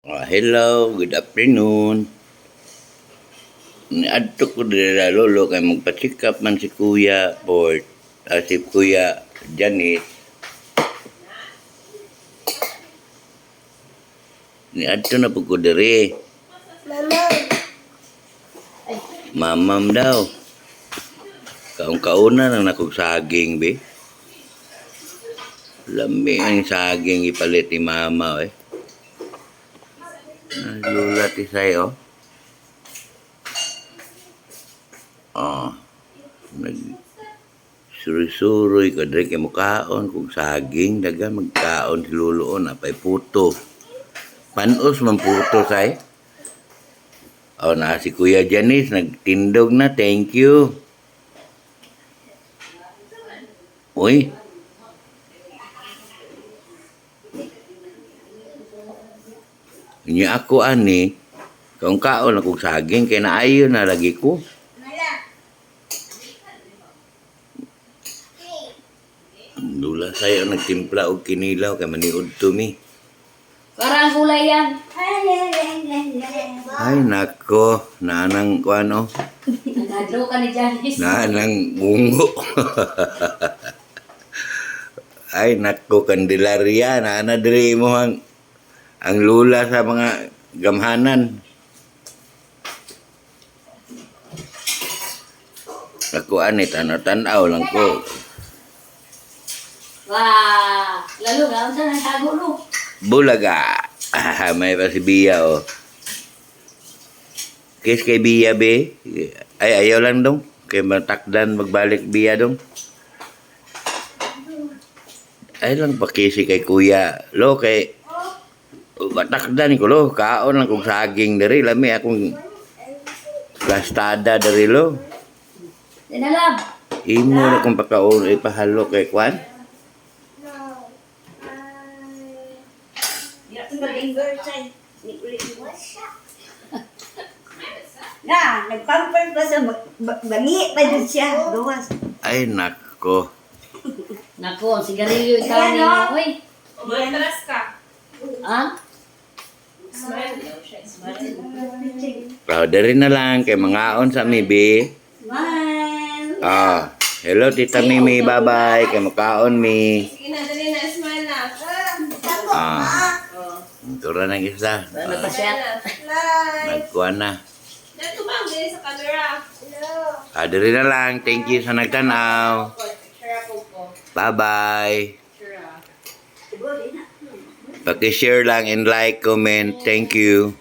Ah, hello, good afternoon. Niadto ko dira lolo kay magpasikap man si Kuya Port, ah, si Kuya Janet. Niadto na po ko diri. Mamam daw. Kaong kauna nang nakog saging be. Lami ang saging ipalit ni mama eh. Lula ti sayo. Oh. Nag suri-suri ko dre kay mukaon kung saging daga magkaon si luluon apay puto. Panos man puto say. Oh, na si Kuya Janice nagtindog na. Thank you. Uy, Inya ako ani, kaong kaon akong saging, kaya naayo na lagi ko. Dula sayo nagtimpla og kinilaw kay maniud to mi. Parang kulay yan. Ay nako, nanang kuano, Nagado ka ni Janice. nanang bungo. Ay nako Candelaria, nana diri mo ang ang lula sa mga gamhanan. Ako ani tanaw-tanaw lang ko. Wah, lalo na unsa nang tago no. Bulaga. Ah, may pa si Bia, oh. Kiss kay Bia, be. Ay, ayaw lang dong. Kay matakdan magbalik Bia dong. Ay lang pa kisi kay Kuya. Lo, kay... Matakdan ko, lo. Kaon lang kong saging dari. Lami akong plastada dari, lo. Dinalam. Imo na kong pakaon, ipahalo kay Kwan. Na, nagpamper pa sa ba- ba- bangi pa dun siya. Gawas. Ay, nako. Nako, ang sigarilyo ikaw ni Ano? Uy. Umatras ka. Ha? Proud dari na lang kay mangaon sa mi, be. Man. Ah, hello Tita Mimi, bye-bye. Kay makaon mi. Sige na, dali na, smile na. Ah, tura ng isa. Ano Ah, pa siya? Na. Dito ba, dali sa camera. Ah, diri na lang. Thank you sa nagtanaw. Picture ako ko. Bye-bye. Paki-share lang and like, comment. Thank you.